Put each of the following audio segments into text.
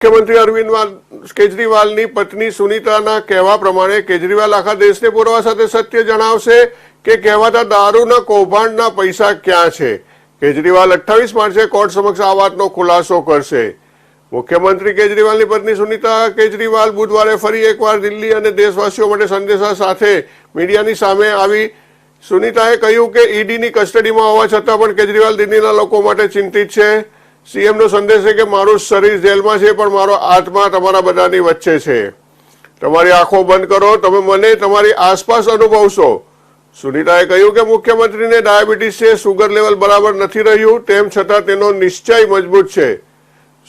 મુખ્યમંત્રી અરવિંદ કેજરીવાલની પત્ની સુનીતાના કહેવા પ્રમાણે કેજરીવાલ આખા દેશને પુરવા સાથે સત્ય જણાવશે કે કહેવાતા દારૂના કૌભાંડના પૈસા ક્યાં છે? કેજરીવાલ અઠ્ઠાવીસ માર્ચે કોર્ટ સમક્ષ આ વાતનો ખુલાસો કરશે. મુખ્યમંત્રી કેજરીવાલની પત્ની સુનીતા કેજરીવાલ બુધવારે ફરી એકવાર દિલ્હી અને દેશવાસીઓ માટે સંદેશા સાથે મીડિયાની સામે આવી. સુનીતાએ કહ્યું કે ઈડીની કસ્ટડીમાં હોવા છતાં પણ કેજરીવાલ દિલ્હીના લોકો માટે ચિંતિત છે. સીએમનો સંદેશ છે કે મારું શરીર જેલમાં છે, પણ મારો આત્મા તમારા બધાની વચ્ચે છે. તમારી આંખો બંધ કરો, તમે મને તમારી આસપાસ અનુભવશો. સુનિતાએ કહ્યું કે મુખ્યમંત્રીને ડાયાબિટીસ છે સુગર લેવલ બરાબર નથી રહ્યું, તેમ છતાં તેનો નિશ્ચય મજબૂત છે.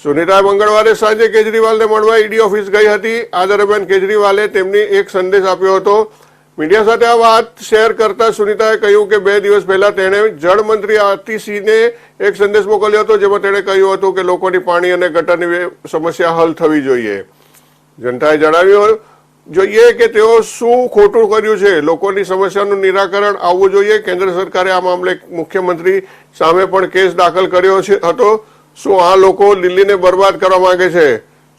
સુનિતાએ મંગળવારે સાંજે કેજરીવાલને મળવા ઈડી ઓફિસ ગઈ હતી. આ દરમિયાન કેજરીવાલે તેમની એક સંદેશ આપ્યો હતો. મીડિયા સાથે આ વાત શેર કરતા સુનીતાએ કહ્યું કે બે દિવસ પહેલા તેણે જળમંત્રી આરતીસિંહને એક સંદેશ મોકલ્યો હતો, જેમાં તેણે કહ્યું હતું કે લોકોની પાણી અને ગટરની સમસ્યા હલ થવી જોઈએ. જનતાએ જણાવ્યું જોઈએ કે તેઓ શું ખોટું કર્યું છે. લોકોની સમસ્યાનું નિરાકરણ આવવું જોઈએ. કેન્દ્ર સરકારે આ મામલે મુખ્યમંત્રી સામે પણ કેસ દાખલ કર્યો હતો. શું આ લોકો દિલ્હીને બરબાદ કરવા માંગે છે?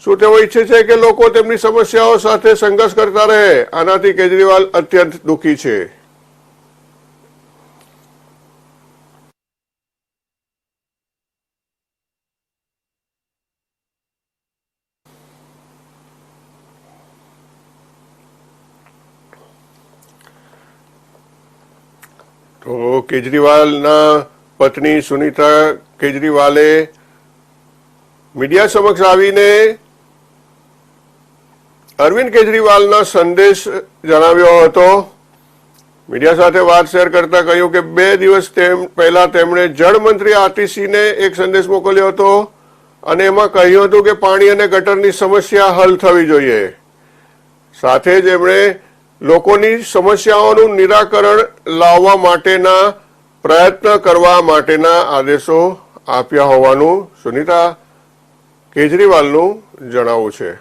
શું તેઓ ઈચ્છે છે કે લોકો તેમની સમસ્યાઓ સાથે સંઘર્ષ કરતા રહે? આનાથી કેજરીવાલ અત્યંત દુઃખી છે. તો કેજરીવાલના પત્ની સુનિતા કેજરીવાલે મીડિયા સમક્ષ આવીને અરવિંદ કેજરીવાલના સંદેશ જણાવ્યો હતો. મીડિયા સાથે વાત શેર કરતા કહ્યું કે બે દિવસ તેમ પહેલા તેમણે જળમંત્રી આતિશીને એક સંદેશ મોકલ્યો હતો અને એમાં કહ્યું હતું કે પાણી અને ગટરની સમસ્યા હલ થવી જોઈએ. સાથે જ એમણે લોકોની સમસ્યાઓનું નિરાકરણ લાવવા માટેના પ્રયત્ન કરવા માટેના આદેશો આપ્યા હોવાનું સુનિતા કેજરીવાલનું જણાવવું છે.